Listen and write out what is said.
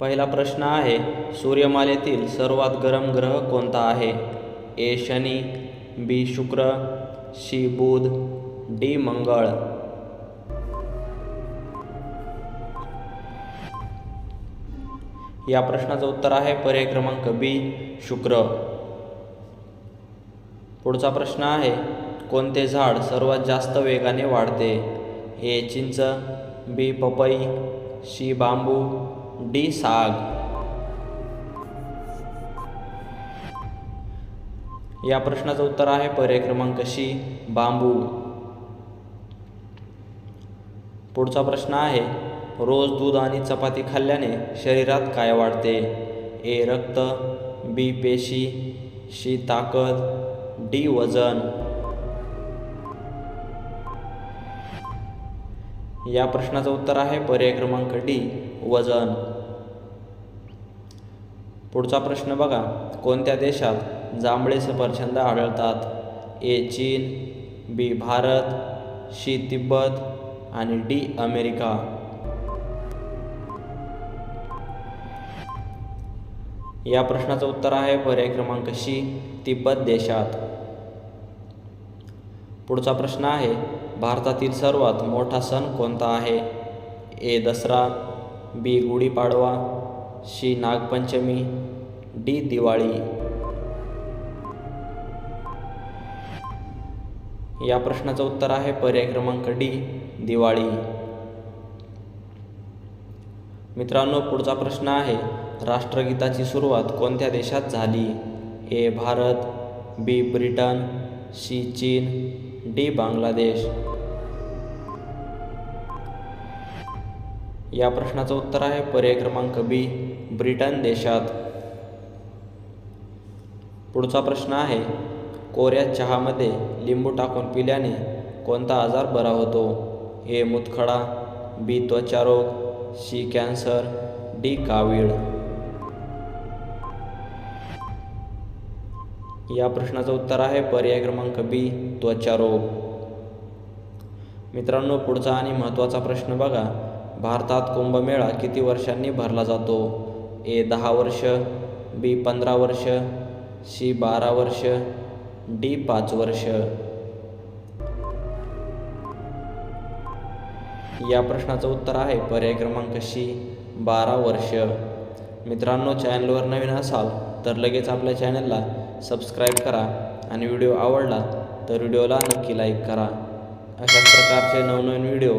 पहिला प्रश्न आहे सूर्यमालेतील सर्वात गरम ग्रह कोणता आहे? ए शनी बी शुक्र सी बुध डी मंगळ. या प्रश्नाचं उत्तर आहे पर्याय क्रमांक बी शुक्र. पुढचा प्रश्न आहे कोणते झाड सर्वात जास्त वेगाने वाढते? ए चिंच बी पपई सी बांबू डी साग. या प्रश्नाचं उत्तर आहे पर्याय क्रमांक शी बांबू. पुढचा प्रश्न आहे रोज दूध आणि चपाती खाल्ल्याने शरीरात काय वाढते? ए रक्त बी पेशी शी ताकद डी वजन. या प्रश्नाचं उत्तर आहे पर्याय क्रमांक डी वजन. पुढचा प्रश्न बघा. कोणत्या देशात जांभळे सफरचंद आढळतात? ए चीन बी भारत सी तिब्बत आणि डी अमेरिका. या प्रश्नाचं उत्तर आहे पर्याय क्रमांक सी तिब्बत देशात. पुढचा प्रश्न आहे भारतातील सर्वात मोठा सण कोणता आहे? ए दसरा बी गुढीपाडवा श्री नागपंचमी डी दिवाळी. या प्रश्नाचं उत्तर आहे पर्याय क्रमांक डी दिवाळी. मित्रांनो पुढचा प्रश्न आहे राष्ट्रगीताची सुरुवात कोणत्या देशात झाली? A Bharat B Britain C चीन डी बांगलादेश. या प्रश्नाचं उत्तर आहे पर्याय क्रमांक बी ब्रिटन देशात. पुढचा प्रश्न आहे कोऱ्या चहामध्ये लिंबू टाकून पिल्याने कोणता आजार बरा होतो? ए मुतखडा बी त्वचारोग सी कॅन्सर डी कावीळ. या प्रश्नाचं उत्तर आहे पर्याय क्रमांक बी त्वचारोग. मित्रांनो पुढचा आणि महत्त्वाचा प्रश्न बघा. भारतात कुंभमेळा किती वर्षांनी भरला जातो? ए दहा वर्ष बी पंधरा वर्ष सी बारा वर्ष डी पाच वर्ष. या प्रश्नाचं उत्तर आहे पर्याय क्रमांक सी बारा वर्ष. मित्रांनो चॅनलवर नवीन असाल तर लगेच आपल्या चॅनलला सबस्क्राईब करा आणि व्हिडिओ आवडला तर व्हिडिओला नक्की लाईक करा. अशाच प्रकारचे नवनवीन व्हिडिओ